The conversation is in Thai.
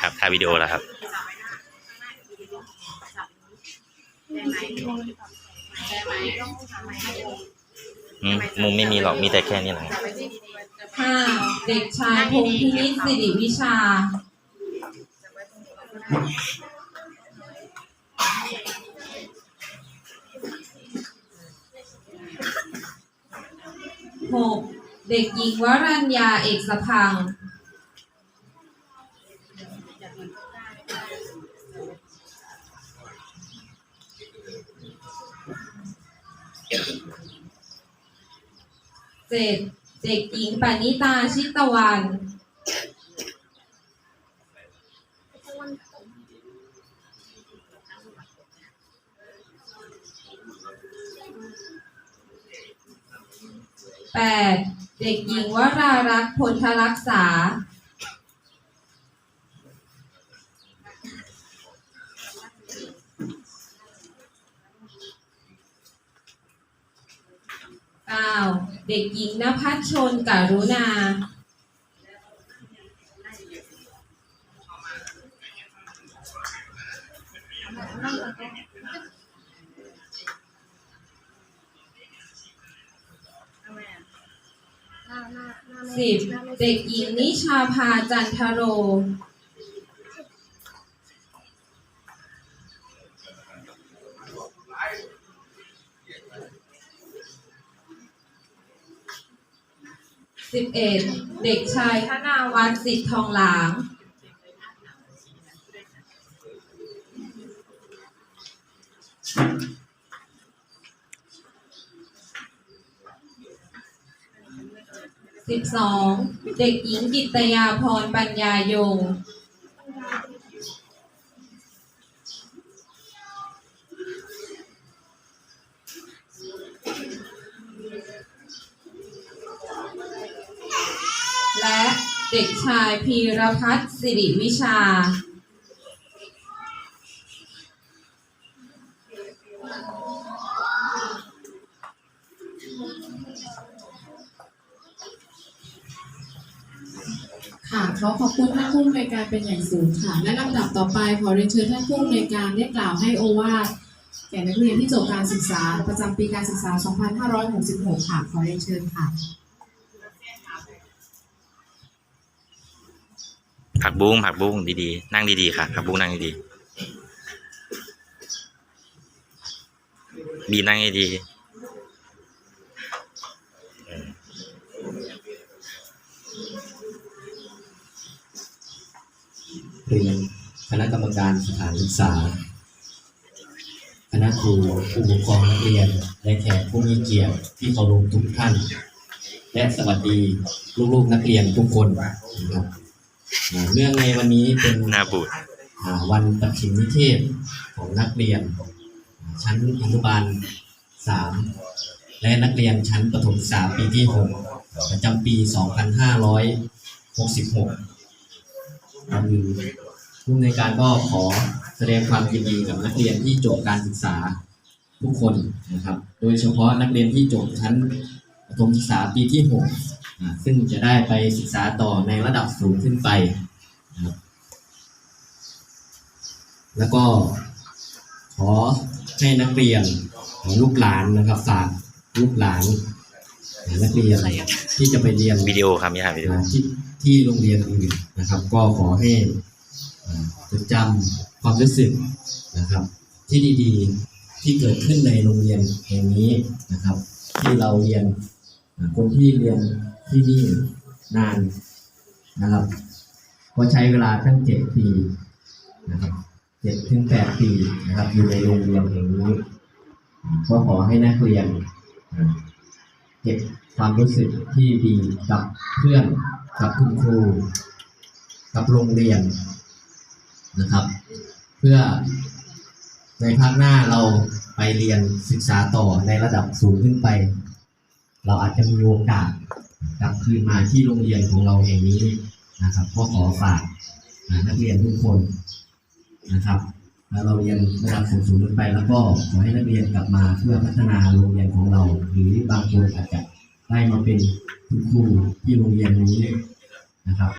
ครับถ่ายวิดีโอแล้วครับได้ไหมได้ไหมทำไมไม่ลงอืมมุมไม่มีหรอกมีแต่แค่นี้แหละจับไปที่ดีห้าเด็กชายพงพินิจสิริวิชาจับไว้ตรงนี้ก็ได้หกเด็กหญิงวรัญญาเอกสพัง เจ็ดเด็กหญิงปณิตาชิตวันแปดเด็กหญิงวรารักษ์พลทรักษา เก้าเด็กหญิงนภัสชนกรุณาทำไมอะหน้าสิบเด็กหญิงนิชาพาจันทโร สิบเอ็ดเด็กชายธนาวัฒน์สิทธิ์ทองหลางสิบสองเด็กหญิงกิตยาพรปัญญายง เด็กชายพีรพัฒน์สิริวิชา ค่ะขอขอบคุณท่านผู้อำนวยการเป็นอย่างสูงค่ะ และลำดับต่อไปขอเรียนเชิญท่านผู้อำนวยการได้กล่าวให้โอวาทแก่นักเรียนที่จบการศึกษาประจำปีการศึกษา 2566 ค่ะ ขอเรียนเชิญค่ะ ผักบุ้งผักบุ้งดีๆ นั่งดีๆค่ะ ผักบุ้งนั่งดีๆบีนั่งดีเรียนคณะกรรมการสถานศึกษา คณะครูผู้ปกครองนักเรียน และแขกผู้มีเกียรติที่เคารพทุกท่าน และสวัสดีลูกๆนักเรียนทุกคนนะครับ เนื่องในวันนี้เป็นๆหน้าบูดอ่าวันตัดสินนิเทศของนักเรียน ชั้นอนุบาลสามและนักเรียนชั้นประถมศึกษาปีที่หกประจำปี 2566ก่อนอื่นผู้อำนวยการก็ขอแสดงความยินดีกับนักเรียนที่จบการศึกษาทุกคนนะครับ โดยเฉพาะนักเรียนที่จบชั้นประถมศึกษาปีที่หกอ่า ซึ่งจะได้ไปศึกษาต่อในระดับสูงขึ้นไปนะครับแล้วก็ขอให้นักเรียนลูกหลานนะครับฝากลูกหลานนักเรียนที่จะไปเรียนวิดีโอครับไม่ถ่ายวิดีโออ่าที่ที่โรงเรียนอื่นนะครับ ก็ขอให้อ่าจดจำความรู้สึกนะครับ ที่ดีๆที่เกิดขึ้นในโรงเรียนแห่งนี้นะครับ ที่เราเรียนอ่า คนที่เรียนที่นี่นานนะครับก็ใช้เวลาตั้งเจ็ดปีนะครับเจ็ดถึงแปดปีนะครับ อยู่ในโรงเรียนแห่งนี้ก็ขอให้นักเรียนเก็บความรู้สึกที่ดีกับเพื่อนกับคุณครู กับโรงเรียนนะครับ เพื่อในภาคหน้าเราไปเรียนศึกษาต่อในระดับสูงขึ้นไป เราอาจจะมีโอกาสกลับคืนมาที่โรงเรียนของเราแห่งนี้นะครับก็ขอฝากนักเรียนทุกคนนะครับแล้วเราเรียนระดับสูงๆขึ้นไป แล้วก็ขอให้นักเรียนกลับมาเพื่อพัฒนาโรงเรียนของเรา หรือบางคนอาจจะได้มาเป็นคุณครูที่โรงเรียนนี้นะครับ